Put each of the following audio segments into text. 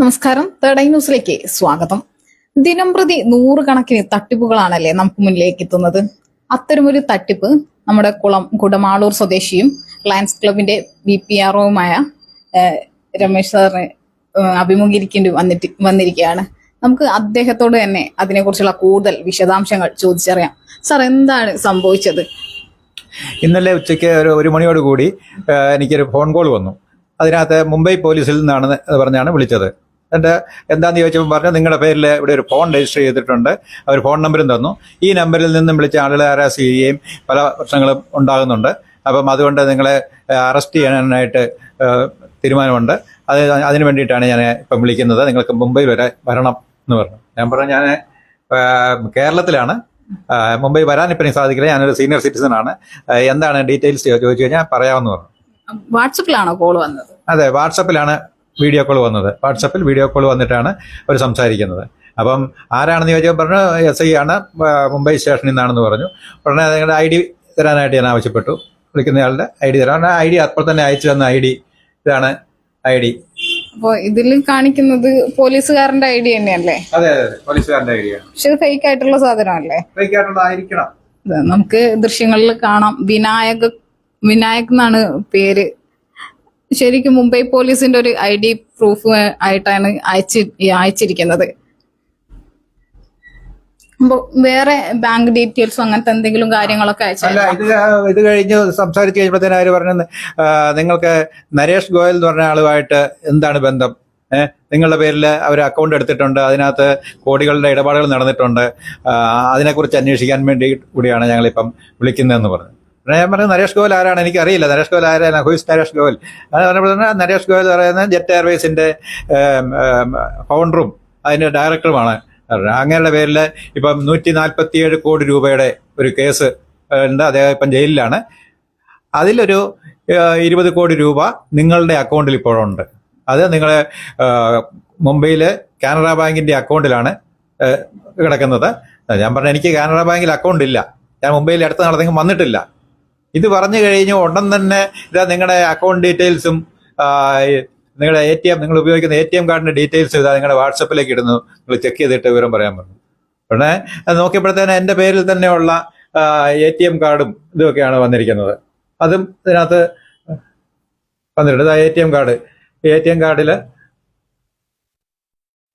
നമസ്കാരം. Third eye ന്യൂസിലേക്ക് സ്വാഗതം. ദിനം പ്രതി നൂറുകണക്കിന് തട്ടിപ്പുകളാണല്ലേ നമുക്ക് മുന്നിലേക്ക് എത്തുന്നത്? അത്തരമൊരു തട്ടിപ്പ് നമ്മുടെ കുളം കുടമാളൂർ സ്വദേശിയും ലയൺസ് ക്ലബിന്റെ ബി പി ആർഒവുമായ രമേശ് സാറിന് അഭിമുഖീകരിക്കേണ്ടി വന്നിട്ട് വന്നിരിക്കുകയാണ്. നമുക്ക് അദ്ദേഹത്തോട് തന്നെ അതിനെക്കുറിച്ചുള്ള കൂടുതൽ വിശദാംശങ്ങൾ ചോദിച്ചറിയാം. സാർ എന്താണ് സംഭവിച്ചത്? ഇന്നലെ ഉച്ചയ്ക്ക് ഒരു ഒരു മണിയോട് കൂടി എനിക്കൊരു ഫോൺ കോൾ വന്നു. അതിനകത്ത് മുംബൈ പോലീസിൽ നിന്നാണ് പറഞ്ഞാണ് വിളിച്ചത്. എന്റെ എന്താണെന്ന് ചോദിച്ചപ്പോൾ പറഞ്ഞു നിങ്ങളുടെ പേരിൽ ഇവിടെ ഒരു ഫോൺ രജിസ്റ്റർ ചെയ്തിട്ടുണ്ട്. അവർ ഫോൺ നമ്പരും തന്നു. ഈ നമ്പറിൽ നിന്നും വിളിച്ച് ആളുകളെ ഹരാസ് ചെയ്യുകയും പല പ്രശ്നങ്ങളും ഉണ്ടാകുന്നുണ്ട്. അപ്പം അതുകൊണ്ട് നിങ്ങളെ അറസ്റ്റ് ചെയ്യാനായിട്ട് തീരുമാനമുണ്ട്. അത് അതിന് വേണ്ടിയിട്ടാണ് ഞാൻ ഇപ്പം വിളിക്കുന്നത്. നിങ്ങൾക്ക് മുംബൈ വരെ വരണം എന്ന് പറഞ്ഞു. ഞാൻ പറഞ്ഞു ഞാൻ കേരളത്തിലാണ്. മുംബൈ വരാൻ ഇപ്പം സാധിക്കില്ല. ഞാനൊരു സീനിയർ സിറ്റിസൺ ആണ്. എന്താണ് ഡീറ്റെയിൽസ് ചോദിച്ചു കഴിഞ്ഞാൽ പറയാമെന്ന് പറഞ്ഞു. വാട്സപ്പിലാണോ കോൾ വന്നത്? അതെ വാട്സപ്പിലാണ് വീഡിയോ കോൾ വന്നത്. വാട്സപ്പിൽ വീഡിയോ കോൾ വന്നിട്ടാണ് അവർ സംസാരിക്കുന്നത്. അപ്പം ആരാണെന്ന് ചോദിച്ചപ്പോൾ പറഞ്ഞു എസ് ഐ ആണ് മുംബൈ സ്റ്റേഷനിൽ നിന്നാണെന്ന് പറഞ്ഞു. ഉടനെ നിങ്ങളുടെ ഐ ഡി തരാനായിട്ട് ഞാൻ ആവശ്യപ്പെട്ടു. വിളിക്കുന്നയാളുടെ ഐ ഡി തരാൻ ഐ ഡി അപ്പോൾ തന്നെ അയച്ചു തന്ന ഐ ഡി ഇതാണ് ഐ ഡി. അപ്പൊ ഇതിൽ കാണിക്കുന്നത് പോലീസുകാരന്റെ ഐഡിയ തന്നെയല്ലേ? അതെ അതെ പോലീസുകാരന്റെ ഐ ഡിയാണ് പക്ഷെ ഇത് ഫേക്ക് ആയിട്ടുള്ള സാധനമല്ലേ ഇത് നമുക്ക് ദൃശ്യങ്ങളിൽ കാണാം. വിനായക വിനായക് എന്നാണ് പേര് ശരിക്കും മുംബൈ പോലീസിന്റെ ഒരു ഐ ഡി പ്രൂഫ് ആയിട്ടാണ് അയച്ച് അയച്ചിരിക്കുന്നത്. വേറെ ബാങ്ക് ഡീറ്റെയിൽസും അങ്ങനത്തെ എന്തെങ്കിലും കാര്യങ്ങളൊക്കെ അല്ല ഇത് ഇത് കഴിഞ്ഞ് സംസാരിച്ച് കഴിയുമ്പോഴത്തേനും അവർ പറഞ്ഞത് ആ, നിങ്ങൾക്ക് നരേഷ് ഗോയൽ എന്ന് പറഞ്ഞ ആളുമായിട്ട് എന്താണ് ബന്ധം? നിങ്ങളുടെ പേരിൽ അവർ അക്കൗണ്ട് എടുത്തിട്ടുണ്ട് അതിനകത്ത് കോടികളുടെ ഇടപാടുകൾ നടന്നിട്ടുണ്ട്. അതിനെക്കുറിച്ച് അന്വേഷിക്കാൻ വേണ്ടി കൂടിയാണ് ഞങ്ങളിപ്പം വിളിക്കുന്നതെന്ന് പറഞ്ഞു ഞാൻ പറഞ്ഞു നരേഷ് ഗോയൽ ആരാണ്? എനിക്ക് അറിയില്ല നരേഷ് ഗോയൽ ആരാണ്? ഹുയിസ് നരേഷ് ഗോയൽ അത് തന്നെ നരേഷ് ഗോയൽ പറയുന്ന ജെറ്റ് എയർവേസിന്റെ ഫൗണ്ടറും അതിന്റെ ഡയറക്ടറുമാണ് അങ്ങനെയുള്ള പേരിൽ ഇപ്പം നൂറ്റി നാൽപ്പത്തിയേഴ് കോടി രൂപയുടെ ഒരു കേസ് ഉണ്ട്. അദ്ദേഹം ഇപ്പം ജയിലിലാണ്. അതിലൊരു ഇരുപത് കോടി രൂപ നിങ്ങളുടെ അക്കൗണ്ടിൽ ഇപ്പോഴുണ്ട്. അത് നിങ്ങൾ മുംബൈയിൽ കാനറ ബാങ്കിന്റെ അക്കൗണ്ടിലാണ് കിടക്കുന്നത്. ഞാൻ പറഞ്ഞു എനിക്ക് കാനറ ബാങ്കിൽ അക്കൗണ്ട് ഇല്ല ഞാൻ മുംബൈയിൽ അടുത്ത നടത്തെങ്കിലും വന്നിട്ടില്ല. ഇത് പറഞ്ഞു കഴിഞ്ഞ് ഉടൻ തന്നെ ഇതാ നിങ്ങളുടെ അക്കൗണ്ട് ഡീറ്റെയിൽസും നിങ്ങളുടെ എ ടി എം നിങ്ങൾ ഉപയോഗിക്കുന്ന എ ടി എം കാർഡിന്റെ ഡീറ്റെയിൽസ് ഇതാ നിങ്ങളുടെ വാട്സപ്പിലേക്ക് ഇടുന്നു. നിങ്ങൾ ചെക്ക് ചെയ്തിട്ട് വിവരം പറയാൻ പറഞ്ഞു. ഉടനെ അത് നോക്കിയപ്പോഴത്തേന് എന്റെ പേരിൽ തന്നെയുള്ള എ ടി എം കാർഡും ഇതൊക്കെയാണ് വന്നിരിക്കുന്നത്. അതും ഇതിനകത്ത് വന്നിട്ടുണ്ട്. A T M card A T M കാർഡിൽ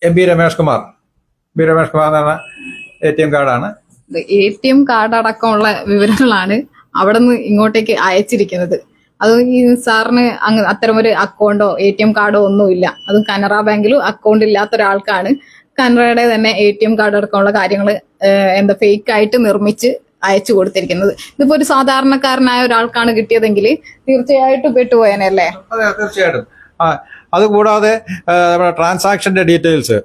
M P Ramesh Kumar. P Ramesh Kumar എന്ന് പറഞ്ഞ എ ടി എം കാർഡാണ് എ ടി എം കാർഡ് അടക്കമുള്ള വിവരങ്ങളാണ്. അവിടെ നിന്ന് ഇങ്ങോട്ടേക്ക് അയച്ചിരിക്കുന്നത്. അത് ഈ സാറിന് അങ്ങ് അത്തരമൊരു അക്കൗണ്ടോ എ ടി എം കാർഡോ ഒന്നുമില്ല അത് കനറ ബാങ്കിലും അക്കൗണ്ട് ഇല്ലാത്ത ഒരാൾക്കാണ് കനറയുടെ തന്നെ എ ടി എം കാർഡ് അടക്കമുള്ള കാര്യങ്ങൾ എന്താ ഫേക്ക് ആയിട്ട് നിർമ്മിച്ച് അയച്ചു കൊടുത്തിരിക്കുന്നത്. ഇതിപ്പോ ഒരു സാധാരണക്കാരനായ ഒരാൾക്കാണ് കിട്ടിയതെങ്കിൽ തീർച്ചയായിട്ടും പെട്ടുപോയനല്ലേ അതെ തീർച്ചയായിട്ടും. ആ അത് കൂടാതെ ആ, നമ്മുടെ ട്രാൻസാക്ഷന്റെ ഡീറ്റെയിൽസ്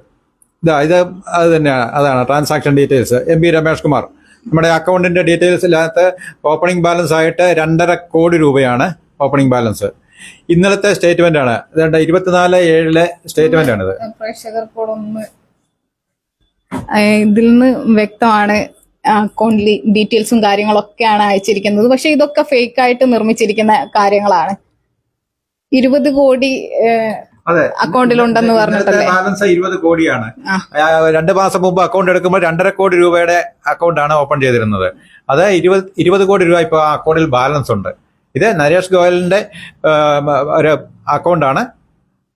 ഇതാ ഇത് അത് തന്നെയാണ്. അതാണ് transaction details M B Ramesh Kumar നമ്മുടെ അക്കൗണ്ടിന്റെ ഡീറ്റെയിൽസിനകത്ത് ഓപ്പണിംഗ് ബാലൻസ് ആയിട്ട് രണ്ടര കോടി രൂപയാണ് ഓപ്പണിംഗ് ബാലൻസ്. ഇന്നലത്തെ സ്റ്റേറ്റ്മെന്റ് ആണ്. അതുകൊണ്ട് ഇരുപത്തിനാല് ഏഴിലെ സ്റ്റേറ്റ്മെന്റ് ആണിത്. ഇതിൽ നിന്ന് വ്യക്തമാണ് അക്കൗണ്ടിൽ ഡീറ്റെയിൽസും കാര്യങ്ങളൊക്കെയാണ് അയച്ചിരിക്കുന്നത്. പക്ഷെ ഇതൊക്കെ ഫേക്ക് ആയിട്ട് നിർമ്മിച്ചിരിക്കുന്ന കാര്യങ്ങളാണ്. ഇരുപത് കോടി അതെ. അക്കൗണ്ടിൽ ഉണ്ടെന്ന് പറഞ്ഞിട്ടല്ലേ? ബാലൻസ് ഇരുപത് കോടിയാണ്. രണ്ട് മാസം മുമ്പ് അക്കൗണ്ട് എടുക്കുമ്പോൾ രണ്ടര കോടി രൂപയുടെ അക്കൗണ്ടാണ് ഓപ്പൺ ചെയ്തിരുന്നത്. അത് ഇരുപത് ഇരുപത് കോടി രൂപ ഇപ്പോൾ ആ അക്കൗണ്ടിൽ ബാലൻസ് ഉണ്ട്. ഇത് നരേഷ് ഗോയലിന്റെ ഒരു അക്കൗണ്ടാണ്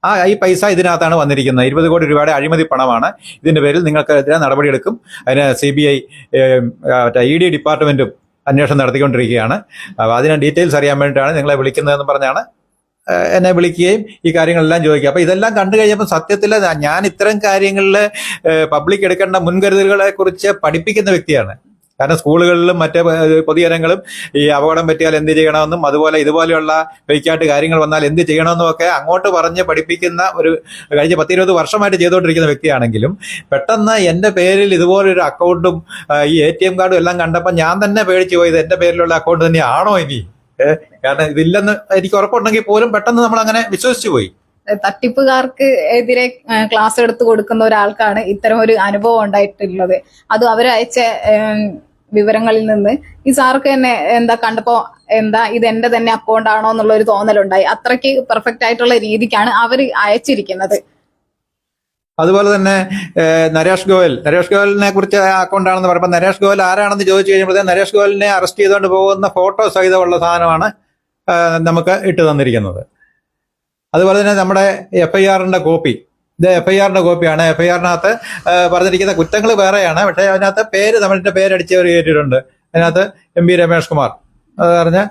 ആ ഈ പൈസ ഇതിനകത്താണ് വന്നിരിക്കുന്നത്. ഇരുപത് കോടി രൂപയുടെ അഴിമതി പണമാണ്. ഇതിന്റെ പേരിൽ നിങ്ങൾക്കെതിരെ നടപടിയെടുക്കും. അതിന് സി ബി ഐ മറ്റേ ഇ ഡി ഡിപ്പാർട്ട്മെന്റും അന്വേഷണം നടത്തിക്കൊണ്ടിരിക്കുകയാണ്. അപ്പോൾ അതിന് ഡീറ്റെയിൽസ് അറിയാൻ വേണ്ടിയിട്ടാണ് നിങ്ങളെ വിളിക്കുന്നതെന്ന് പറഞ്ഞാണ്. എന്നെ വിളിക്കുകയും ഈ കാര്യങ്ങളെല്ലാം ചോദിക്കുക. അപ്പൊ ഇതെല്ലാം കണ്ടു കഴിഞ്ഞപ്പോൾ സത്യത്തിൽ ഞാൻ ഇത്തരം കാര്യങ്ങളിൽ പബ്ലിക് എടുക്കേണ്ട മുൻകരുതലുകളെ കുറിച്ച് പഠിപ്പിക്കുന്ന വ്യക്തിയാണ്. കാരണം സ്കൂളുകളിലും മറ്റ് പൊതുജനങ്ങളും ഈ അപകടം പറ്റിയാൽ എന്ത് ചെയ്യണമെന്നും അതുപോലെ ഇതുപോലെയുള്ള ഫേക്കായിട്ട് കാര്യങ്ങൾ വന്നാൽ എന്ത് ചെയ്യണമെന്നും ഒക്കെ അങ്ങോട്ട് പറഞ്ഞ് പഠിപ്പിക്കുന്ന ഒരു കഴിഞ്ഞ പത്തിരുപത് വർഷമായിട്ട് ചെയ്തുകൊണ്ടിരിക്കുന്ന വ്യക്തിയാണെങ്കിലും പെട്ടെന്ന് എന്റെ പേരിൽ ഇതുപോലൊരു അക്കൗണ്ടും ഈ എ ടി എം കാർഡും എല്ലാം കണ്ടപ്പോൾ ഞാൻ തന്നെ പേടിച്ചു പോയത് എന്റെ പേരിലുള്ള അക്കൗണ്ട് തന്നെയാണോ ഇനി? കാരണം ഇതില്ലെന്ന് എനിക്ക് ഉറപ്പുണ്ടെങ്കിൽ പോലും പെട്ടെന്ന് നമ്മൾ അങ്ങനെ വിശ്വസിച്ചു പോയി. തട്ടിപ്പുകാർക്ക് എതിരെ ക്ലാസ് എടുത്തു കൊടുക്കുന്ന ഒരാൾക്കാണ് ഇത്തരം ഒരു അനുഭവം ഉണ്ടായിട്ടുള്ളത്. അത് അവരയച്ച വിവരങ്ങളിൽ നിന്ന് ഈ സാർക്ക് തന്നെ എന്താ കണ്ടപ്പോ എന്താ ഇത് എന്റെ തന്നെ അക്കൗണ്ട് ആണോ എന്നുള്ള ഒരു തോന്നലുണ്ടായി. അത്രയ്ക്ക് പെർഫെക്റ്റ് ആയിട്ടുള്ള രീതിക്കാണ് അവർ അയച്ചിരിക്കുന്നത്. അതുപോലെ തന്നെ നരേഷ് ഗോയൽ. നരേഷ് ഗോയലിനെ കുറിച്ച് അക്കൗണ്ട് ആണെന്ന് പറയുമ്പോൾ നരേഷ് ഗോയൽ ആരാണെന്ന് ചോദിച്ചു കഴിഞ്ഞപ്പോഴത്തേ നരേഷ് ഗോയലിനെ അറസ്റ്റ് ചെയ്തുകൊണ്ട് പോകുന്ന ഫോട്ടോ സഹിതമുള്ള സാധനമാണ് നമുക്ക് ഇട്ട് തന്നിരിക്കുന്നത്. അതുപോലെ തന്നെ നമ്മുടെ എഫ് ഐ ആറിന്റെ കോപ്പി. ഇത് എഫ് ഐ ആറിന്റെ കോപ്പിയാണ്. എഫ് ഐ ആറിനകത്ത് പറഞ്ഞിരിക്കുന്ന കുറ്റങ്ങൾ വേറെയാണ്. പക്ഷേ അതിനകത്ത് പേര് തമിഴിന്റെ പേരടിച്ചവർ കയറ്റിയിട്ടുണ്ട് അതിനകത്ത് എം പി രമേഷ് കുമാർ. അത് പറഞ്ഞ്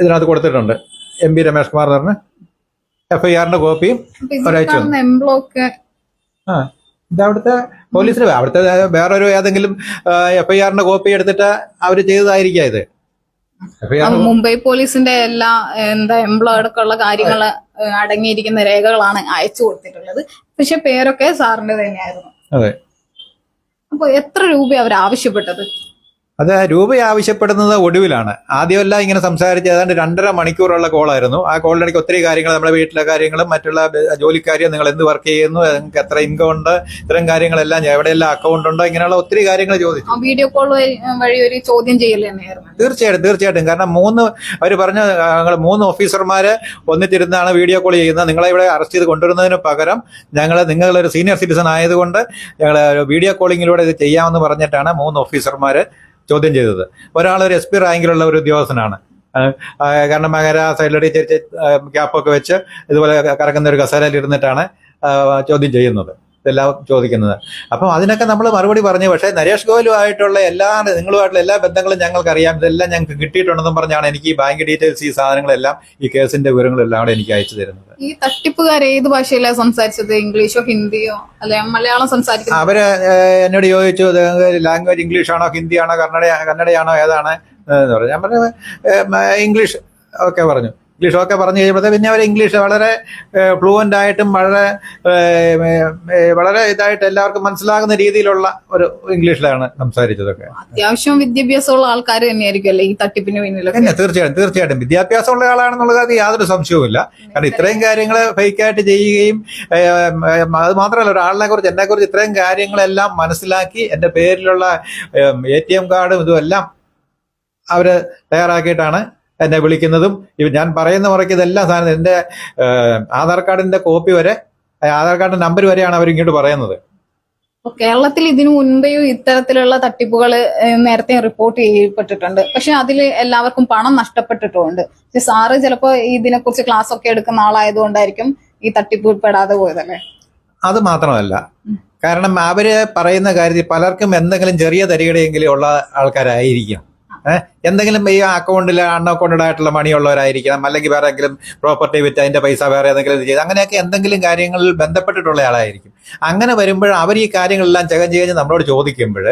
ഇതിനകത്ത് കൊടുത്തിട്ടുണ്ട്. എം പി രമേഷ് കുമാർ പറഞ്ഞ്. എഫ് ഐ ആറിന്റെ കോപ്പിയും ഒരാഴ്ച ആ ഇത് അവിടുത്തെ പോലീസിന് അവിടുത്തെ വേറൊരു ഏതെങ്കിലും എഫ് ഐ ആറിന്റെ കോപ്പി എടുത്തിട്ട് അവർ ചെയ്തതായിരിക്കാം ഇത്. മുംബൈ പോലീസിന്റെ എല്ലാ എന്താ എംബ്ലോ അടക്കമുള്ള കാര്യങ്ങൾ അടങ്ങിയിരിക്കുന്ന രേഖകളാണ് അയച്ചു കൊടുത്തിട്ടുള്ളത്. പക്ഷെ പേരൊക്കെ സാറിന്റെ തന്നെയായിരുന്നു. അതെ. അപ്പൊ എത്ര രൂപ അവർ ആവശ്യപ്പെട്ടത്? അത് രൂപ ആവശ്യപ്പെടുന്നത് ഒടുവിലാണ്. ആദ്യമല്ല ഇങ്ങനെ സംസാരിച്ച് ഏതാണ്ട് രണ്ടര മണിക്കൂറുള്ള കോളായിരുന്നു. ആ കോളിനിടയ്ക്ക് ഒത്തിരി കാര്യങ്ങൾ നമ്മുടെ വീട്ടിലെ കാര്യങ്ങളും മറ്റുള്ള ജോലിക്കാര്യം നിങ്ങൾ എന്ത് വർക്ക് ചെയ്യുന്നു നിങ്ങൾക്ക് എത്ര ഇൻകം ഉണ്ട് ഇത്തരം കാര്യങ്ങളെല്ലാം എവിടെയെല്ലാം അക്കൗണ്ട് ഉണ്ട് ഇങ്ങനെയുള്ള ഒത്തിരി കാര്യങ്ങൾ ചോദിച്ചു. വീഡിയോ കോൾ വഴി ഒരു ചോദ്യം ചെയ്യൽ തീർച്ചയായിട്ടും തീർച്ചയായിട്ടും. കാരണം മൂന്ന് അവർ പറഞ്ഞ ഞങ്ങൾ മൂന്ന് ഓഫീസർമാര് ഒന്നിച്ചിരുന്നാണ് വീഡിയോ കോൾ ചെയ്യുന്നത്. നിങ്ങളെ ഇവിടെ അറസ്റ്റ് ചെയ്ത് കൊണ്ടുവരുന്നതിന് പകരം ഞങ്ങൾ നിങ്ങളൊരു സീനിയർ സിറ്റിസൺ ആയതുകൊണ്ട് ഞങ്ങൾ വീഡിയോ കോളിങ്ങിലൂടെ ഇത് ചെയ്യാമെന്ന് പറഞ്ഞിട്ടാണ് മൂന്ന് ഓഫീസർമാര് ചോദ്യം ചെയ്തത്. ഒരാൾ ഒരു എസ് പി റാങ്കിലുള്ള ഒരു ഉദ്യോഗസ്ഥനാണ്. കാരണം മകര സൈഡിലടി ക്യാപ്പൊക്കെ വെച്ച് ഇതുപോലെ കറക്കുന്ന ഒരു കസേരയിൽ ഇരുന്നിട്ടാണ് ചോദ്യം ചെയ്യുന്നത്. ഇതെല്ലാം ചോദിക്കുന്നത്. അപ്പം അതിനൊക്കെ നമ്മൾ മറുപടി പറഞ്ഞു. പക്ഷേ നരേഷ് ഗോയലുമായിട്ടുള്ള എല്ലാ നിങ്ങളുമായിട്ടുള്ള എല്ലാ ബന്ധങ്ങളും ഞങ്ങൾക്കറിയാം. ഇതെല്ലാം ഞങ്ങൾക്ക് കിട്ടിയിട്ടുണ്ടെന്നും പറഞ്ഞാണ് എനിക്ക് ഈ ബാങ്ക് ഡീറ്റെയിൽസ് ഈ സാധനങ്ങളെല്ലാം ഈ കേസിന്റെ വിവരങ്ങളെല്ലാം എനിക്ക് അയച്ചു തരുന്നത്. ഈ തട്ടിപ്പുകാർ ഏത് ഭാഷയിലാണ് സംസാരിച്ചത്? ഇംഗ്ലീഷോ ഹിന്ദിയോ? അല്ലെ മലയാളം സംസാരിക്കുന്നത്? അവർ എന്നോട് ചോദിച്ചു ലാംഗ്വേജ് ഇംഗ്ലീഷ് ആണോ ഹിന്ദിയാണോ കന്നഡ കന്നഡയാണോ ഏതാണ്? എന്ന് പറഞ്ഞു. ഞാൻ പറഞ്ഞു ഇംഗ്ലീഷ് ഒക്കെ പറഞ്ഞു. ഇംഗ്ലീഷ് ഒക്കെ പറഞ്ഞു കഴിയുമ്പോഴത്തേക്ക് പിന്നെ അവർ ഇംഗ്ലീഷ് വളരെ ഫ്ലുവന്റ് ആയിട്ടും വളരെ വളരെ ഇതായിട്ട് എല്ലാവർക്കും മനസ്സിലാകുന്ന രീതിയിലുള്ള ഒരു ഇംഗ്ലീഷിലാണ് സംസാരിച്ചതൊക്കെ. അത്യാവശ്യം വിദ്യാഭ്യാസമുള്ള ആൾക്കാർ തന്നെയായിരിക്കും അല്ലേ ഈ തട്ടിപ്പിന് പിന്നിലൊക്കെ. പിന്നെ തീർച്ചയായിട്ടും തീർച്ചയായിട്ടും. വിദ്യാഭ്യാസമുള്ള ആളാണെന്നുള്ള കാര്യം യാതൊരു സംശയവുമില്ല. കാരണം ഇത്രയും കാര്യങ്ങൾ ഫേക്കായിട്ട് ചെയ്യുകയും അത് മാത്രമല്ല ഒരാളിനെ കുറിച്ച് എന്നെ കുറിച്ച് ഇത്രയും കാര്യങ്ങളെല്ലാം മനസ്സിലാക്കി എന്റെ പേരിലുള്ള എ ടി എം കാർഡും ഇതും എല്ലാം അവർ തയ്യാറാക്കിയിട്ടാണ് എന്നെ വിളിക്കുന്നതും ഇവ- ഞാൻ പറയുന്ന മുറയ്ക്ക് ഇതെല്ലാം സാധനം എന്റെ ആധാർ കാർഡിന്റെ കോപ്പി വരെ ആധാർ കാർഡിന്റെ നമ്പർ വരെയാണ് അവർ ഇങ്ങോട്ട് പറയുന്നത്. കേരളത്തിൽ ഇതിനു മുൻപെയും ഇത്തരത്തിലുള്ള തട്ടിപ്പുകൾ നേരത്തെ റിപ്പോർട്ട് ചെയ്യപ്പെട്ടിട്ടുണ്ട്. പക്ഷെ അതിൽ എല്ലാവർക്കും പണം നഷ്ടപ്പെട്ടിട്ടുമുണ്ട് പക്ഷെ സാറ് ചിലപ്പോ ഇതിനെക്കുറിച്ച് ക്ലാസ് ഒക്കെ എടുക്കുന്ന ആളായതുകൊണ്ടായിരിക്കും ഈ തട്ടിപ്പ് പെടാതെ പോയതല്ലേ അത് മാത്രമല്ല. കാരണം അവർ പറയുന്ന കാര്യത്തിൽ പലർക്കും എന്തെങ്കിലും ചെറിയ തരികടയെങ്കിലും ഉള്ള ആൾക്കാരായിരിക്കും. ഏഹ് എന്തെങ്കിലും ഈ അക്കൗണ്ടിൽ അൺഅക്കൗണ്ടഡ് ആയിട്ടുള്ള മണി ഉള്ളവരായിരിക്കണം അല്ലെങ്കിൽ വേറെ എന്തെങ്കിലും പ്രോപ്പർട്ടി വിറ്റ് അതിന്റെ പൈസ വേറെ ഏതെങ്കിലും ചെയ്ത് അങ്ങനെയൊക്കെ എന്തെങ്കിലും കാര്യങ്ങളിൽ ബന്ധപ്പെട്ടിട്ടുള്ള ആളായിരിക്കും. അങ്ങനെ വരുമ്പോൾ അവർ ഈ കാര്യങ്ങളെല്ലാം ചകം ചെയ്ഞ്ഞ് നമ്മളോട് ചോദിക്കുമ്പോൾ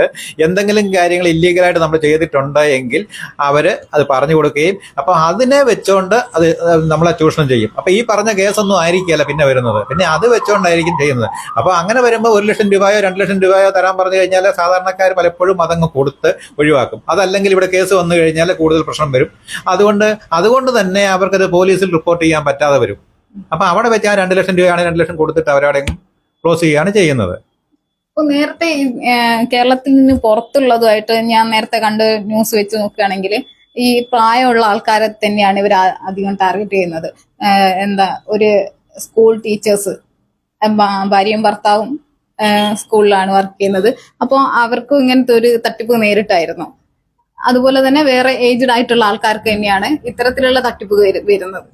എന്തെങ്കിലും കാര്യങ്ങൾ ഇല്ലീഗലായിട്ട് നമ്മൾ ചെയ്തിട്ടുണ്ട് എങ്കിൽ അവർ അത് പറഞ്ഞു കൊടുക്കുകയും അപ്പോൾ അതിനെ വെച്ചുകൊണ്ട് അത് നമ്മളെ ചൂഷണം ചെയ്യും. അപ്പോൾ ഈ പറഞ്ഞ കേസൊന്നും ആയിരിക്കില്ല പിന്നെ വരുന്നത്. പിന്നെ അത് വെച്ചുകൊണ്ടായിരിക്കും ചെയ്യുന്നത്. അപ്പോൾ അങ്ങനെ വരുമ്പോൾ ഒരു ലക്ഷം രൂപയോ രണ്ട് ലക്ഷം രൂപയോ തരാൻ പറഞ്ഞു കഴിഞ്ഞാൽ സാധാരണക്കാർ പലപ്പോഴും അതങ്ങ് കൊടുത്ത് ഒഴിവാക്കും. അതല്ലെങ്കിൽ ഇവിടെ കേസ് വന്നു കഴിഞ്ഞാൽ കൂടുതൽ പ്രശ്നം വരും. അതുകൊണ്ട് അതുകൊണ്ട് തന്നെ അവർക്കത് പോലീസിൽ റിപ്പോർട്ട് ചെയ്യാൻ പറ്റാതെ വരും. അപ്പൊ അവിടെ വെച്ച് ആ രണ്ട് ലക്ഷം രൂപയാണ് രണ്ട് ലക്ഷം കൊടുത്തിട്ട് അവരവിടെ ക്ലോസ് ചെയ്യുകയാണ് ചെയ്യുന്നത്. നേരത്തെ കേരളത്തിൽ നിന്ന് പുറത്തുള്ളതുമായിട്ട് ഞാൻ നേരത്തെ കണ്ട് ന്യൂസ് വെച്ച് നോക്കുകയാണെങ്കിൽ ഈ പ്രായമുള്ള ആൾക്കാരെ തന്നെയാണ് ഇവർ അധികം ടാർഗറ്റ് ചെയ്യുന്നത്. എന്താ ഒരു സ്കൂൾ ടീച്ചേഴ്സ് ഭാര്യയും ഭർത്താവും സ്കൂളിലാണ് വർക്ക് ചെയ്യുന്നത്. അപ്പോൾ അവർക്കും ഇങ്ങനത്തെ ഒരു തട്ടിപ്പ് നേരിട്ടായിരുന്നു. അതുപോലെ തന്നെ വേറെ ഏജ്ഡ് ആയിട്ടുള്ള ആൾക്കാർക്ക് തന്നെയാണ് ഇത്തരത്തിലുള്ള തട്ടിപ്പ് വരുന്നത്.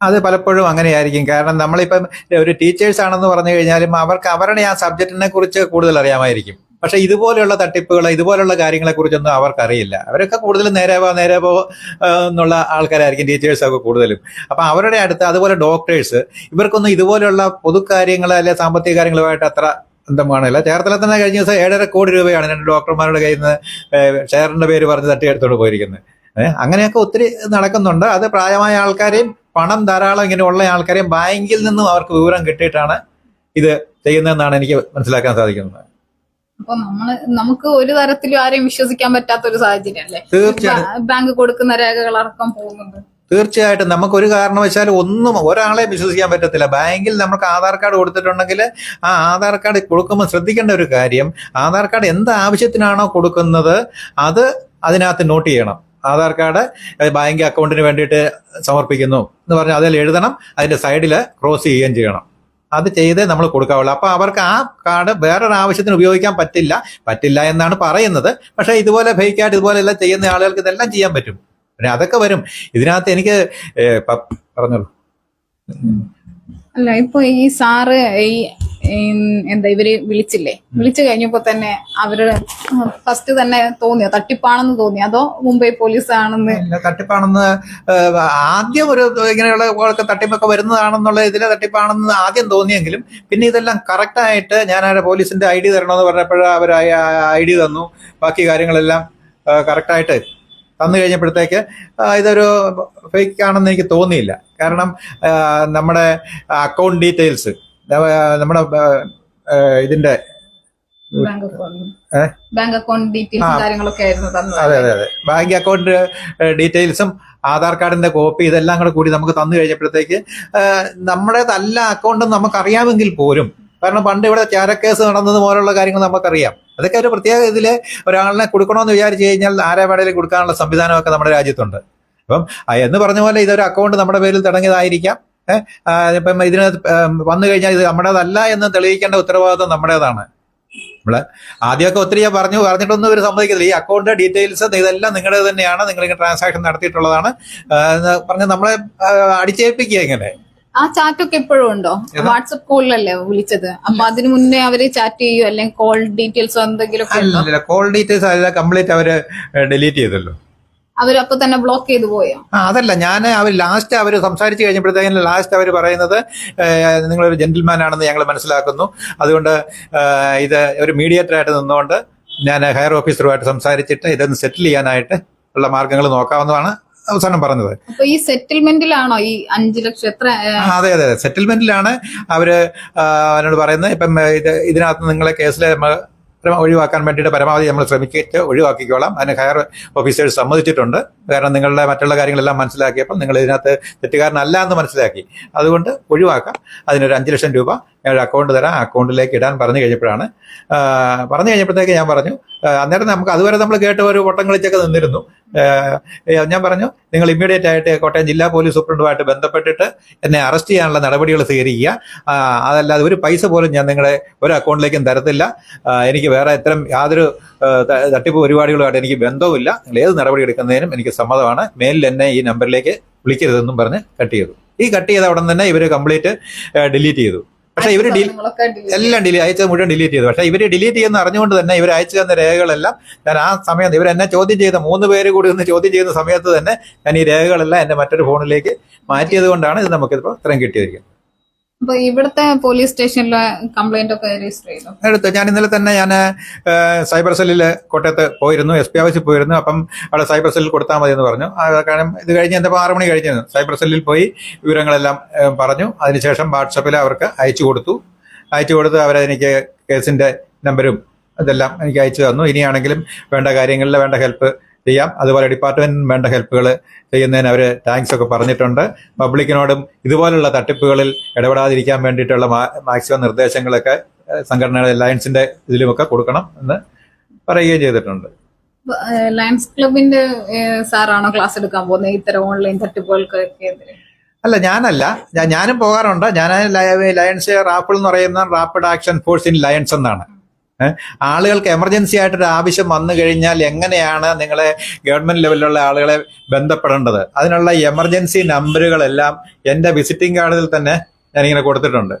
അത് പലപ്പോഴും അങ്ങനെയായിരിക്കും. കാരണം നമ്മളിപ്പം ഒരു ടീച്ചേഴ്സ് ആണെന്ന് പറഞ്ഞു കഴിഞ്ഞാലും അവർക്ക് അവരുടെ ആ സബ്ജക്റ്റിനെ കുറിച്ച് കൂടുതൽ അറിയാമായിരിക്കും. പക്ഷെ ഇതുപോലെയുള്ള തട്ടിപ്പുകൾ ഇതുപോലെയുള്ള കാര്യങ്ങളെ കുറിച്ചൊന്നും അവർക്കറിയില്ല. അവരൊക്കെ കൂടുതലും നേരെ പോ നേരെ പോ ആ, എന്നുള്ള ആൾക്കാരായിരിക്കും ടീച്ചേഴ്സൊക്കെ കൂടുതലും. അപ്പൊ അവരുടെ അടുത്ത് അതുപോലെ ഡോക്ടേഴ്സ് ഇവർക്കൊന്നും ഇതുപോലെയുള്ള പൊതുക്കാര്യങ്ങൾ അല്ലെ സാമ്പത്തിക കാര്യങ്ങളുമായിട്ട് അത്ര ബന്ധം കാണില്ല ചേർത്തല തന്നെ കഴിഞ്ഞ ദിവസം ഏഴര കോടി രൂപയാണ് രണ്ട് ഡോക്ടർമാരുടെ കയ്യിൽ നിന്ന് ഷെയറിന്റെ പേര് പറഞ്ഞ് തട്ടിയെടുത്തോണ്ട് പോയിരിക്കുന്നത്. ഏഹ് അങ്ങനെയൊക്കെ ഒത്തിരി നടക്കുന്നുണ്ട്. അത് പ്രായമായ ആൾക്കാരെയും പണം ധാരാളം ഇങ്ങനെ ഉള്ള ആൾക്കാരെയും ബാങ്കിൽ നിന്നും അവർക്ക് വിവരം കിട്ടിയിട്ടാണ് ഇത് ചെയ്യുന്നതെന്നാണ് എനിക്ക് മനസ്സിലാക്കാൻ സാധിക്കുന്നത്. അപ്പൊ നമ്മൾ നമുക്ക് ഒരു തരത്തിലും ആരെയും വിശ്വസിക്കാൻ പറ്റാത്ത ഒരു സാഹചര്യം അല്ലേ ബാങ്ക് കൊടുക്കുന്ന രേഖകൾ രേഖകളടക്കം പോകുന്നുണ്ട് തീർച്ചയായിട്ടും നമുക്ക് ഒരു കാരണവശാലും ഒന്നും ഒരാളെ വിശ്വസിക്കാൻ പറ്റത്തില്ല. ബാങ്കിൽ നമുക്ക് ആധാർ കാർഡ് കൊടുത്തിട്ടുണ്ടെങ്കിൽ ആ ആധാർ കാർഡ് കൊടുക്കുമ്പോൾ ശ്രദ്ധിക്കേണ്ട ഒരു കാര്യം ആധാർ കാർഡ് എന്ത് ആവശ്യത്തിനാണോ കൊടുക്കുന്നത് അത് അതിനകത്ത് നോട്ട് ചെയ്യണം. ആധാർ കാർഡ് ബാങ്ക് അക്കൗണ്ടിന് വേണ്ടിയിട്ട് സമർപ്പിക്കുന്നു എന്ന് പറഞ്ഞാൽ അതിൽ എഴുതണം അതിന്റെ സൈഡിൽ ക്രോസ് ചെയ്യുകയും ചെയ്യണം. അത് ചെയ്തേ നമ്മൾ കൊടുക്കാവുള്ളൂ. അപ്പോൾ അവർക്ക് ആ കാർഡ് വേറൊരു ആവശ്യത്തിന് ഉപയോഗിക്കാൻ പറ്റില്ല. പറ്റില്ല എന്നാണ് പറയുന്നത്. പക്ഷേ ഇതുപോലെ ഫേക്കായിട്ട് ഇതുപോലെ എല്ലാം ചെയ്യുന്ന ആളുകൾക്ക് ഇതെല്ലാം ചെയ്യാൻ പറ്റും. പിന്നെ അതൊക്കെ വരും. ഇതിനകത്ത് എനിക്ക് പറഞ്ഞോളൂ. അല്ല ഇപ്പൊ ഈ സാറ് ഈ എന്താ ഇവർ വിളിച്ചില്ലേ? വിളിച്ചു കഴിഞ്ഞപ്പോ തന്നെ അവർ ഫസ്റ്റ് തന്നെ തോന്നിയോ? തട്ടിപ്പാണെന്ന് തോന്നി അതോ മുംബൈ പോലീസ് ആണെന്ന് തട്ടിപ്പാണെന്ന് ആദ്യം ഒരു ഇങ്ങനെയുള്ള തട്ടിപ്പൊക്കെ വരുന്നതാണെന്നുള്ള ഇതിലെ തട്ടിപ്പാണെന്ന് ആദ്യം തോന്നിയെങ്കിലും പിന്നെ ഇതെല്ലാം കറക്റ്റായിട്ട് ഞാൻ അവരുടെ പോലീസിന്റെ ഐ ഡി തരണമെന്ന് പറഞ്ഞപ്പോൾ അവർ ഐ ഡി തന്നു. ബാക്കി കാര്യങ്ങളെല്ലാം കറക്റ്റായിട്ട് തന്നു കഴിഞ്ഞപ്പോഴത്തേക്ക് ഇതൊരു ഫേക്ക് ആണെന്ന് എനിക്ക് തോന്നിയില്ല. കാരണം നമ്മുടെ അക്കൗണ്ട് ഡീറ്റെയിൽസ് നമ്മുടെ ഇതിന്റെ ബാങ്ക് അക്കൗണ്ട് അക്കൗണ്ട് ഡീറ്റെയിൽസ് കാര്യങ്ങളൊക്കെ ആയിരുന്നു അതെ തന്നത് അതെ. അതെ ബാങ്ക് അക്കൗണ്ട് ഡീറ്റെയിൽസും ആധാർ കാർഡിന്റെ കോപ്പി ഇതെല്ലാം കൂടെ കൂടി നമുക്ക് തന്നു കഴിഞ്ഞപ്പോഴത്തേക്ക് നമ്മുടേതല്ല അക്കൗണ്ട് നമുക്ക് അറിയാമെങ്കിൽ പോലും കാരണം പണ്ട് ഇവിടെ ചാരക്കേസ് നടന്നത് പോലുള്ള കാര്യങ്ങൾ നമുക്കറിയാം. അതൊക്കെ ഒരു പ്രത്യേക ഇതിൽ ഒരാളിനെ കൊടുക്കണമെന്ന് വിചാരിച്ചു കഴിഞ്ഞാൽ ആരെ വേണേലും കൊടുക്കാനുള്ള സംവിധാനമൊക്കെ നമ്മുടെ രാജ്യത്തുണ്ട്. അപ്പം എന്ന് പറഞ്ഞ പോലെ ഇതൊരു അക്കൗണ്ട് നമ്മുടെ പേരിൽ തുടങ്ങിയതായിരിക്കാം ഇപ്പം ഇതിന് വന്നു കഴിഞ്ഞാൽ ഇത് നമ്മുടേതല്ല എന്ന് തെളിയിക്കേണ്ട ഉത്തരവാദിത്വം നമ്മുടേതാണ്. നമ്മൾ ആദ്യമൊക്കെ ഒത്തിരി ഞാൻ പറഞ്ഞു പറഞ്ഞിട്ടൊന്നും ഇവർ സമ്മതിക്കത്തില്ല. ഈ അക്കൗണ്ട് ഡീറ്റെയിൽസ് ഇതെല്ലാം നിങ്ങളുടെ തന്നെയാണ്. നിങ്ങൾ ട്രാൻസാക്ഷൻ നടത്തിയിട്ടുള്ളതാണ്. പറഞ്ഞ് നമ്മളെ അടിച്ചേൽപ്പിക്കുക ഇങ്ങനെ ആ ചാറ്റ് ഒക്കെ എപ്പോഴും ഉണ്ടോ? വാട്സപ്പ് കോളിലല്ലേ വിളിച്ചത്? അപ്പൊ അതിനു മുന്നേ അവർ ചാറ്റ് ചെയ്യോ? അല്ലെങ്കിൽ കോൾ ഡീറ്റെയിൽസോ എന്തെങ്കിലും കോൾ ഡീറ്റെയിൽസ് അല്ല കംപ്ലീറ്റ് അവർ ഡിലീറ്റ് ചെയ്തല്ലോ. അവരപ്പോ തന്നെ ബ്ലോക്ക് ചെയ്തു പോയോ? ആ അതല്ല ഞാൻ അവർ ലാസ്റ്റ് അവർ സംസാരിച്ചു കഴിഞ്ഞപ്പോഴത്തേക്കും ലാസ്റ്റ് അവർ പറയുന്നത് നിങ്ങൾ നിങ്ങളൊരു ജെന്റിൽമാൻ ആണെന്ന് ഞങ്ങൾ മനസ്സിലാക്കുന്നു. അതുകൊണ്ട് ഇത് ഒരു മീഡിയേറ്റർ ആയിട്ട് നിന്നുകൊണ്ട് ഞാൻ ഹയർ ഓഫീസറുമായിട്ട് സംസാരിച്ചിട്ട് ഇതൊന്ന് സെറ്റിൽ ചെയ്യാനായിട്ട് ഉള്ള മാർഗങ്ങൾ നോക്കാവുന്നതാണ്. അവസാനം പറഞ്ഞത്. ഈ സെറ്റിൽമെന്റിലാണോ ഈ അഞ്ചു ലക്ഷം എത്ര അതെ അതെ സെറ്റിൽമെന്റിലാണ് അവർ എന്നോട് അവനോട് പറയുന്നത്. ഇപ്പം ഇത് ഇതിനകത്ത് നിങ്ങളെ കേസിലെ ഒഴിവാക്കാൻ വേണ്ടിയിട്ട് പരമാവധി നമ്മൾ ശ്രമിച്ചിട്ട് ഒഴിവാക്കിക്കോളാം. അതിന് ഹയർ ഓഫീസേഴ്സ് സമ്മതിച്ചിട്ടുണ്ട്. കാരണം നിങ്ങളുടെ മറ്റുള്ള കാര്യങ്ങളെല്ലാം മനസ്സിലാക്കിയപ്പോൾ നിങ്ങൾ ഇതിനകത്ത് തെറ്റുകാരനല്ല എന്ന് മനസ്സിലാക്കി. അതുകൊണ്ട് ഒഴിവാക്കാം. അതിനൊരു അഞ്ച് ലക്ഷം രൂപ ഞാൻ അക്കൗണ്ട് തരാം. അക്കൗണ്ടിലേക്ക് ഇടാൻ പറഞ്ഞു കഴിഞ്ഞപ്പോഴാണ് പറഞ്ഞു കഴിഞ്ഞപ്പോഴത്തേക്ക് ഞാൻ പറഞ്ഞു അന്നേരം നമുക്ക് അതുവരെ നമ്മൾ കേട്ട് ഒരു വട്ടം കളിച്ചൊക്കെ നിന്നിരുന്നു. ഞാൻ പറഞ്ഞു നിങ്ങൾ ഇമ്മീഡിയറ്റ് ആയിട്ട് കോട്ടയം ജില്ലാ പോലീസ് സൂപ്രണ്ടുമായിട്ട് ബന്ധപ്പെട്ടിട്ട് എന്നെ അറസ്റ്റ് ചെയ്യാനുള്ള നടപടികൾ സ്വീകരിക്കുക. അതല്ലാതെ ഒരു പൈസ പോലും ഞാൻ നിങ്ങളെ ഒരു അക്കൗണ്ടിലേക്കും തരത്തില്ല. എനിക്ക് വേറെ ഇത്തരം യാതൊരു തട്ടിപ്പ് പരിപാടികളുമായിട്ട് എനിക്ക് ബന്ധവുമില്ല. നിങ്ങൾ ഏത് നടപടി എടുക്കുന്നതിനും എനിക്ക് സമ്മതമാണ്. മേലിൽ എന്നെ ഈ നമ്പറിലേക്ക് വിളിക്കരുതെന്നും പറഞ്ഞ് കട്ട് ചെയ്തു. ഈ കട്ട് ചെയ്ത ഉടൻ തന്നെ ഇവർ കംപ്ലീറ്റ് ഡിലീറ്റ് ചെയ്തു. പക്ഷേ ഇവർ എല്ലാം ഡിലീറ്റ് അയച്ചത് മുഴുവൻ ഡിലീറ്റ് ചെയ്തു. പക്ഷെ ഇവർ ഡിലീറ്റ് ചെയ്യുന്ന അറിഞ്ഞുകൊണ്ട് തന്നെ ഇവർ അയച്ചു തന്ന രേഖകളെല്ലാം ഞാൻ ആ സമയത്ത് ഇവർ എന്നെ ചോദ്യം ചെയ്ത മൂന്ന് പേര് കൂടി ഒന്ന് ചോദ്യം ചെയ്യുന്ന സമയത്ത് തന്നെ ഞാൻ ഈ രേഖകളെല്ലാം എന്റെ മറ്റൊരു ഫോണിലേക്ക് മാറ്റിയത് കൊണ്ടാണ് ഇത് നമുക്കിപ്പോൾ ഇത്രയും കിട്ടിയിരിക്കുന്നത്. ഇവിടുത്തെ പോലീസ് സ്റ്റേഷനിലെ കംപ്ലൈന്റ് ഒക്കെ രജിസ്റ്റർ ചെയ്തു. എടുത്ത്. ഞാൻ ഇന്നലെ തന്നെ ഞാൻ സൈബർ സെല്ലിൽ കോട്ടയത്ത് പോയിരുന്നു എസ് പി ഓഫീസിൽ പോയിരുന്നു. അപ്പം അവിടെ സൈബർ സെല്ലിൽ കൊടുത്താൽ മതി എന്ന് പറഞ്ഞു കാരണം ഇത് കഴിഞ്ഞ് എന്റെ ആറ് മണി കഴിഞ്ഞു. സൈബർ സെല്ലിൽ പോയി വിവരങ്ങളെല്ലാം പറഞ്ഞു. അതിനുശേഷം വാട്സപ്പിൽ അവർക്ക് അയച്ചു കൊടുത്തു. അയച്ചു കൊടുത്ത് അവരെനിക്ക് കേസിന്റെ നമ്പരും ഇതെല്ലാം എനിക്ക് അയച്ചു തന്നു. ഇനിയാണെങ്കിലും വേണ്ട കാര്യങ്ങളിൽ വേണ്ട ഹെൽപ്പ് ചെയ്യാം. അതുപോലെ ഡിപ്പാർട്ട്മെന്റിന് വേണ്ട ഹെൽപ്പുകൾ ചെയ്യുന്നതിന് അവർ താങ്ക്സ് ഒക്കെ പറഞ്ഞിട്ടുണ്ട്. പബ്ലിക്കിനോടും ഇതുപോലുള്ള തട്ടിപ്പുകളിൽ ഇടപെടാതിരിക്കാൻ വേണ്ടിയിട്ടുള്ള മാക്സിമം നിർദ്ദേശങ്ങളൊക്കെ സംഘടനയുടെ അലയൻസിന്റെ ഇതിലുമൊക്കെ കൊടുക്കണം എന്ന് പറയുകയും ചെയ്തിട്ടുണ്ട്. ലയൻസ് ക്ലബിന്റെ സാറാണോ ക്ലാസ് എടുക്കാൻ പോകുന്നത്? ഇത്തരം ഓൺലൈൻ തട്ടിപ്പുകൾക്കൊക്കെ? അല്ല ഞാനല്ല. ഞാനും പോകാറുണ്ട്. ഞാൻ ലയൻസ് റാപ്പിൾ എന്ന് പറയുന്ന rapid action force in lions എന്നാണ്. ആളുകൾക്ക് എമർജൻസി ആയിട്ടൊരു ആവശ്യം വന്നു കഴിഞ്ഞാൽ എങ്ങനെയാണ് നിങ്ങളെ ഗവൺമെന്റ് ലെവലിലുള്ള ആളുകളെ ബന്ധപ്പെടേണ്ടത്? അതിനുള്ള എമർജൻസി നമ്പറുകളെല്ലാം എന്റെ വിസിറ്റിംഗ് കാർഡിൽ തന്നെ ഞാനിങ്ങനെ കൊടുത്തിട്ടുണ്ട്.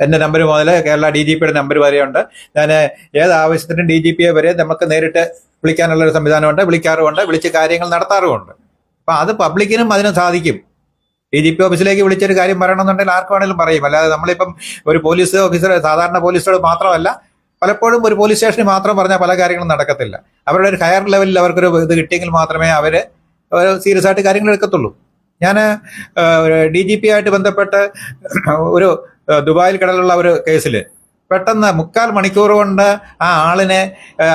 എന്റെ നമ്പർ മുതൽ കേരള ഡി ജി പിയുടെ നമ്പർ വരെയുണ്ട്. ഞാൻ ഏത് ആവശ്യത്തിനും ഡി ജി പിയെ വരെ നമുക്ക് നേരിട്ട് വിളിക്കാനുള്ള ഒരു സംവിധാനമുണ്ട്. വിളിക്കാറുമുണ്ട്. വിളിച്ച് കാര്യങ്ങൾ നടത്താറുമുണ്ട്. അപ്പം അത് പബ്ലിക്കിനും അതിന് സാധിക്കും. ഡി ജി പി ഓഫീസിലേക്ക് വിളിച്ചൊരു കാര്യം പറയണമെന്നുണ്ടെങ്കിൽ ആർക്ക് വേണമെങ്കിലും പറയും. അല്ലാതെ നമ്മളിപ്പം ഒരു പോലീസ് ഓഫീസർ സാധാരണ പോലീസോട് മാത്രമല്ല പലപ്പോഴും ഒരു പോലീസ് സ്റ്റേഷനിൽ മാത്രം പറഞ്ഞാൽ പല കാര്യങ്ങളും നടക്കത്തില്ല. അവരുടെ ഒരു ഹയർ ലെവലിൽ അവർക്കൊരു ഇത് കിട്ടിയെങ്കിൽ മാത്രമേ അവർ സീരിയസ് ആയിട്ട് കാര്യങ്ങൾ എടുക്കത്തുള്ളൂ. ഞാൻ ഡി ജി പി ആയിട്ട് ബന്ധപ്പെട്ട് ഒരു ദുബായിൽ കടലുള്ള ഒരു കേസിൽ പെട്ടെന്ന് മുക്കാൽ മണിക്കൂർ കൊണ്ട് ആ ആളിനെ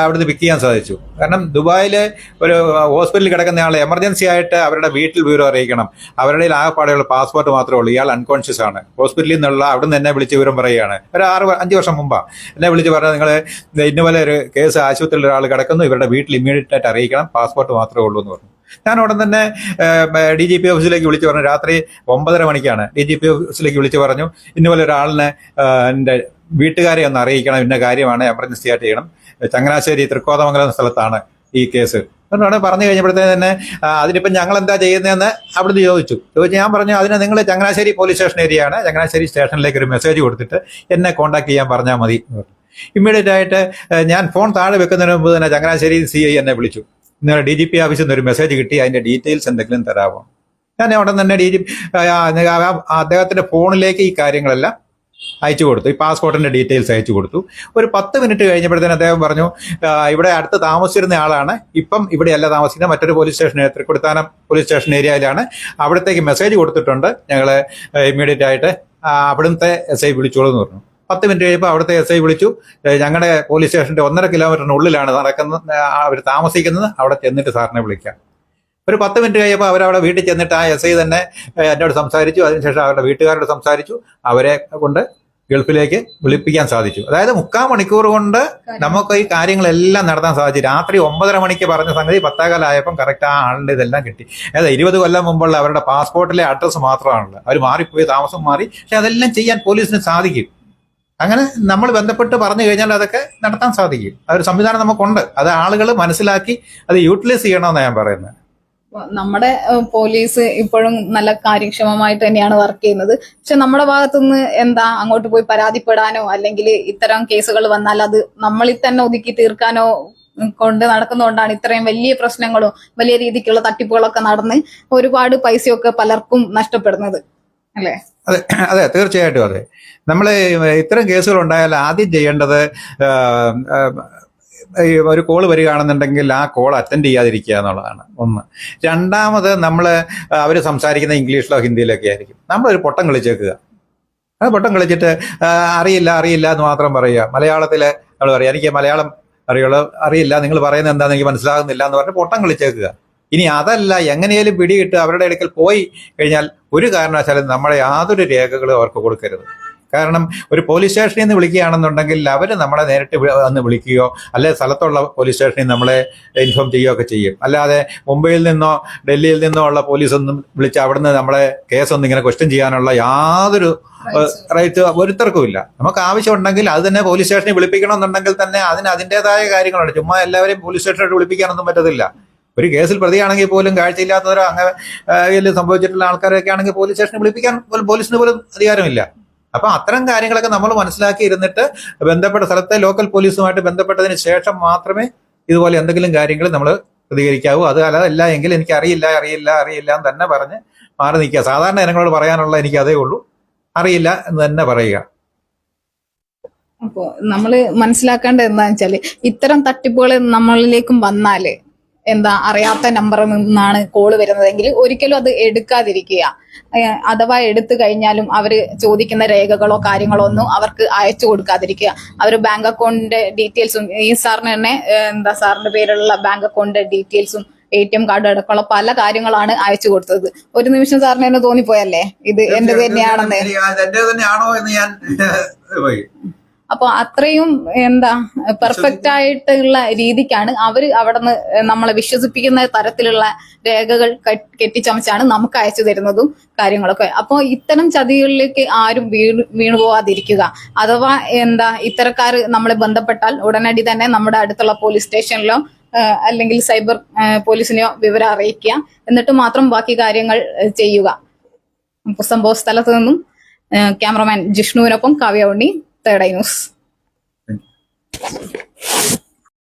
അവിടുന്ന് പിക്ക് ചെയ്യാൻ സാധിച്ചു. കാരണം ദുബായിൽ ഒരു ഹോസ്പിറ്റലിൽ കിടക്കുന്ന ആൾ എമർജൻസി ആയിട്ട് അവരുടെ വീട്ടിൽ വിവരം അറിയിക്കണം. അവരുടെ ആകെപ്പാടുകൾ പാസ്പോർട്ട് മാത്രമേ ഉള്ളൂ. ഇയാൾ അൺകോൺഷ്യസ് ആണ്. ഹോസ്പിറ്റലിൽ നിന്നുള്ള അവിടുന്ന് എന്നെ വിളിച്ച് വിവരം പറയുകയാണ്. ഒരു ആറ് അഞ്ച് വർഷം മുമ്പാ എന്നെ വിളിച്ച് പറഞ്ഞാൽ നിങ്ങൾ ഇന്നുപോലെ ഒരു കേസ് ആശുപത്രിയിൽ ഒരാൾ കിടക്കുന്നു ഇവരുടെ വീട്ടിൽ ഇമ്മീഡിയറ്റ് ആയിട്ട് അറിയിക്കണം. പാസ്പോർട്ട് മാത്രമേ ഉള്ളൂ എന്ന് പറഞ്ഞു. ഞാൻ ഉടൻ തന്നെ ഡി ജി പി ഓഫീസിലേക്ക് വിളിച്ചു പറഞ്ഞു. രാത്രി ഒമ്പതര മണിക്കാണ്. ഡി ജി പി ഓഫീസിലേക്ക് വിളിച്ചു പറഞ്ഞു. ഇന്നുപോലെ ഒരാളിനെ എന്റെ വീട്ടുകാരെ ഒന്ന് അറിയിക്കണം ഇന്ന കാര്യമാണ് എമർജൻസി ആയിട്ട് ചെയ്യണം. ചങ്ങനാശ്ശേരി തൃക്കോതമംഗലം സ്ഥലത്താണ് ഈ കേസ്. അതുകൊണ്ടാണ് പറഞ്ഞു കഴിഞ്ഞപ്പോഴത്തേന് തന്നെ അതിനിപ്പം ഞങ്ങൾ എന്താ ചെയ്യുന്നതെന്ന് അവിടുന്ന് ചോദിച്ചു. ചോദിച്ചു ഞാൻ പറഞ്ഞു അതിന് നിങ്ങൾ ചങ്ങനാശ്ശേരി പോലീസ് സ്റ്റേഷൻ ഏരിയയാണ് ചങ്ങനാശ്ശേരി സ്റ്റേഷനിലേക്ക് ഒരു മെസ്സേജ് കൊടുത്തിട്ട് എന്നെ കോൺടാക്ട് ചെയ്യാൻ പറഞ്ഞാൽ മതി. ഇമ്മീഡിയറ്റ് ആയിട്ട് ഞാൻ ഫോൺ താഴെ വെക്കുന്നതിന് മുമ്പ് തന്നെ ചങ്ങനാശ്ശേരി സി ഐ എന്നെ വിളിച്ചു. ഇന്നലെ ഡി ജി പി ഓഫീസിൽ നിന്ന് ഒരു മെസ്സേജ് കിട്ടി അതിന്റെ ഡീറ്റെയിൽസ് എന്തെങ്കിലും തരാമോ? ഞാൻ ഉടൻ തന്നെ ഡി ജി അദ്ദേഹത്തിന്റെ ഫോണിലേക്ക് ഈ കാര്യങ്ങളെല്ലാം അയച്ചു കൊടുത്തു. ഈ പാസ്പോർട്ടിന്റെ ഡീറ്റെയിൽസ് അയച്ചു കൊടുത്തു. ഒരു പത്ത് മിനിറ്റ് കഴിഞ്ഞപ്പോഴത്തേന് അദ്ദേഹം പറഞ്ഞു ഇവിടെ അടുത്ത് താമസിച്ചിരുന്ന ആളാണ്. ഇപ്പം ഇവിടെയല്ല താമസിക്കുന്നത്. മറ്റൊരു police station Thrikkodithanam police station ഏരിയയിലാണ്. അവിടത്തേക്ക് മെസ്സേജ് കൊടുത്തിട്ടുണ്ട്. ഞങ്ങൾ ഇമ്മീഡിയറ്റ് ആയിട്ട് അവിടുത്തെ എസ് ഐ വിളിച്ചോളൂ എന്ന് പറഞ്ഞു. പത്ത് മിനിറ്റ് കഴിയുമ്പോൾ അവിടുത്തെ എസ് ഐ വിളിച്ചു. ഞങ്ങളുടെ പോലീസ് സ്റ്റേഷന്റെ ഒന്നര കിലോമീറ്ററിനുള്ളിലാണ് നടക്കുന്നത്. അവർ താമസിക്കുന്നത്. അവിടെ ചെന്നിട്ട് സാറിനെ വിളിക്കാം. ഒരു പത്ത് മിനിറ്റ് കഴിയുമ്പോൾ അവരവിടെ വീട്ടിൽ ചെന്നിട്ട് ആ എസ് ഐ തന്നെ എന്നോട് സംസാരിച്ചു. അതിനുശേഷം അവരുടെ വീട്ടുകാരോട് സംസാരിച്ചു. അവരെ കൊണ്ട് ഗൾഫിലേക്ക് വിളിപ്പിക്കാൻ സാധിച്ചു. അതായത് മുക്കാൽ മണിക്കൂർ കൊണ്ട് നമുക്ക് ഈ കാര്യങ്ങളെല്ലാം നടത്താൻ സാധിച്ചു. രാത്രി ഒമ്പതര മണിക്ക് പറഞ്ഞ സംഗതി പത്താകാലായപ്പം കറക്റ്റ് ആ ആളുടെ ഇതെല്ലാം കിട്ടി. അതായത് ഇരുപത് കൊല്ലം മുമ്പുള്ള അവരുടെ പാസ്പോർട്ടിലെ അഡ്രസ്സ് മാത്രമാണുള്ളത്. അവർ മാറിപ്പോയി താമസം മാറി. പക്ഷെ അതെല്ലാം ചെയ്യാൻ പോലീസിന് സാധിക്കും. അങ്ങനെ നമ്മൾ ബന്ധപ്പെട്ട് പറഞ്ഞു കഴിഞ്ഞാൽ അതൊക്കെ നടത്താൻ സാധിക്കും. ആ ഒരു സംവിധാനം നമുക്കുണ്ട്. അത് ആളുകൾ മനസ്സിലാക്കി അത് യൂട്ടിലൈസ് ചെയ്യണമെന്നാണ് ഞാൻ പറയുന്നത്. നമ്മുടെ പോലീസ് ഇപ്പോഴും നല്ല കാര്യക്ഷമമായിട്ട് തന്നെയാണ് വർക്ക് ചെയ്യുന്നത്. പക്ഷെ നമ്മുടെ ഭാഗത്തുനിന്ന് എന്താ അങ്ങോട്ട് പോയി പരാതിപ്പെടാനോ അല്ലെങ്കിൽ ഇത്തരം കേസുകൾ വന്നാൽ അത് നമ്മളിൽ തന്നെ ഒതുക്കി തീർക്കാനോ കൊണ്ട് നടക്കുന്നതുകൊണ്ടാണ് ഇത്രയും വലിയ പ്രശ്നങ്ങളും വലിയ രീതിക്കുള്ള തട്ടിപ്പുകളൊക്കെ നടന്ന് ഒരുപാട് പൈസയൊക്കെ പലർക്കും നഷ്ടപ്പെടുന്നത്. അല്ലേ? അതെ അതെ തീർച്ചയായിട്ടും അതെ. നമ്മൾ ഇത്തരം കേസുകൾ ഉണ്ടായാൽ ആദ്യം ചെയ്യേണ്ടത് ഒരു കോൾ വരികയാണെന്നുണ്ടെങ്കിൽ ആ കോൾ അറ്റൻഡ് ചെയ്യാതിരിക്കുക എന്നുള്ളതാണ് ഒന്ന്. രണ്ടാമത് നമ്മൾ അവർ സംസാരിക്കുന്ന ഇംഗ്ലീഷിലോ ഹിന്ദിയിലോ ഒക്കെ ആയിരിക്കും. നമ്മളൊരു പൊട്ടം കളിച്ചേക്കുക. ആ പൊട്ടം കളിച്ചിട്ട് അറിയില്ല അറിയില്ല എന്ന് മാത്രം പറയുക. മലയാളത്തിൽ നമ്മൾ പറയാം എനിക്ക് മലയാളം അറിയുള്ളൂ അറിയില്ല നിങ്ങൾ പറയുന്നത് എന്താണെന്ന് എനിക്ക് മനസ്സിലാകുന്നില്ല എന്ന് പറഞ്ഞ് പൊട്ടം കളിച്ചേക്കുക. ഇനി അതല്ല എങ്ങനെയാലും പിടിയിട്ട് അവരുടെ അടുക്കൽ പോയി കഴിഞ്ഞാൽ ഒരു കാരണവശാലും നമ്മളെ യാതൊരു രേഖകളും അവർക്ക് കൊടുക്കരുത്. കാരണം ഒരു പോലീസ് സ്റ്റേഷനിൽ നിന്ന് വിളിക്കുകയാണെന്നുണ്ടെങ്കിൽ അവർ നമ്മളെ നേരിട്ട് വന്ന് വിളിക്കുകയോ അല്ലെ സ്ഥലത്തുള്ള പോലീസ് സ്റ്റേഷനിൽ നമ്മളെ ഇൻഫോം ചെയ്യുകയോ ഒക്കെ ചെയ്യും. അല്ലാതെ മുംബൈയിൽ നിന്നോ ഡൽഹിയിൽ നിന്നോ ഉള്ള പോലീസ് ഒന്നും വിളിച്ച് അവിടുന്ന് നമ്മളെ കേസൊന്നും ഇങ്ങനെ ക്വസ്റ്റ്യൻ ചെയ്യാനുള്ള യാതൊരു റൈറ്റ് ഒരുത്തർക്കും ഇല്ല. നമുക്ക് ആവശ്യമുണ്ടെങ്കിൽ അത് തന്നെ പോലീസ് സ്റ്റേഷനിൽ വിളിപ്പിക്കണമെന്നുണ്ടെങ്കിൽ തന്നെ അതിന് അതിന്റെതായ കാര്യങ്ങളുണ്ട്. ചുമ്മാ എല്ലാവരെയും പോലീസ് സ്റ്റേഷനിൽ വിളിപ്പിക്കാനൊന്നും പറ്റത്തില്ല. ഒരു കേസിൽ പ്രതിയാണെങ്കിൽ പോലും കാഴ്ചയില്ലാത്തവരോ അങ്ങനെ സംഭവിച്ചിട്ടുള്ള ആൾക്കാരൊക്കെ ആണെങ്കിൽ പോലീസ് സ്റ്റേഷനിൽ വിളിപ്പിക്കാൻ പോലും പോലീസിന് പോലും അധികാരമില്ല. അപ്പൊ അത്തരം കാര്യങ്ങളൊക്കെ നമ്മൾ മനസ്സിലാക്കി ഇരുന്നിട്ട് ബന്ധപ്പെട്ട സ്ഥലത്തെ ലോക്കൽ പോലീസുമായിട്ട് ബന്ധപ്പെട്ടതിന് ശേഷം മാത്രമേ ഇതുപോലെ എന്തെങ്കിലും കാര്യങ്ങൾ നമ്മൾ പ്രതികരിക്കാവൂ. അത് അല്ല എങ്കിൽ എനിക്ക് അറിയില്ല അറിയില്ല അറിയില്ല എന്ന് തന്നെ പറഞ്ഞ് മാറി നിൽക്കുക. സാധാരണ ജനങ്ങളോട് പറയാനുള്ള എനിക്ക് അതേ ഉള്ളൂ. അറിയില്ല എന്ന് തന്നെ പറയുക. അപ്പോ നമ്മൾ മനസ്സിലാക്കേണ്ടത് എന്താണെന്ന് വെച്ചാൽ ഇത്തരം തട്ടിപ്പുകൾ നമ്മളിലേക്കും വന്നാൽ എന്താ അറിയാത്ത നമ്പറിൽ നിന്നാണ് കോൾ വരുന്നതെങ്കിൽ ഒരിക്കലും അത് എടുക്കാതിരിക്കുക. അഥവാ എടുത്തു കഴിഞ്ഞാലും അവർ ചോദിക്കുന്ന രേഖകളോ കാര്യങ്ങളോ ഒന്നും അവർക്ക് അയച്ചു കൊടുക്കാതിരിക്കുക. അവർ ബാങ്ക് അക്കൗണ്ടിന്റെ ഡീറ്റെയിൽസും ഈ സാറിന് തന്നെ എന്താ സാറിന്റെ പേരിലുള്ള ബാങ്ക് അക്കൗണ്ടിന്റെ ഡീറ്റെയിൽസും എ ടി എം കാർഡ് അടക്കമുള്ള പല കാര്യങ്ങളാണ് അയച്ചു കൊടുത്തത്. ഒരു നിമിഷം സാറിന് തന്നെ തോന്നിപ്പോയല്ലേ? ഇത് എന്റെ തന്നെയാണെന്ന്. തന്നെയാണോ എന്ന് ഞാൻ അപ്പൊ അത്രയും എന്താ പെർഫെക്റ്റ് ആയിട്ടുള്ള രീതിക്കാണ് അവർ അവിടെ നിന്ന് നമ്മളെ വിശ്വസിപ്പിക്കുന്ന തരത്തിലുള്ള രേഖകൾ കെട്ടിച്ചമച്ചാണ് നമുക്ക് അയച്ചു തരുന്നതും കാര്യങ്ങളൊക്കെ. അപ്പോൾ ഇത്തരം ചതികളിലേക്ക് ആരും വീണ് വീണു പോവാതിരിക്കുക. അഥവാ എന്താ ഇത്തരക്കാർ നമ്മളെ ബന്ധപ്പെട്ടാൽ ഉടനടി തന്നെ നമ്മുടെ അടുത്തുള്ള പോലീസ് സ്റ്റേഷനിലോ അല്ലെങ്കിൽ സൈബർ പോലീസിനെയോ വിവരം അറിയിക്കുക. എന്നിട്ട് മാത്രം ബാക്കി കാര്യങ്ങൾ ചെയ്യുക. സംഭവ സ്ഥലത്ത് നിന്നും ക്യാമറമാൻ ജിഷ്ണുവിനൊപ്പം കാവ്യ ഉണ്ണി. തേടൈ ന്യൂസ്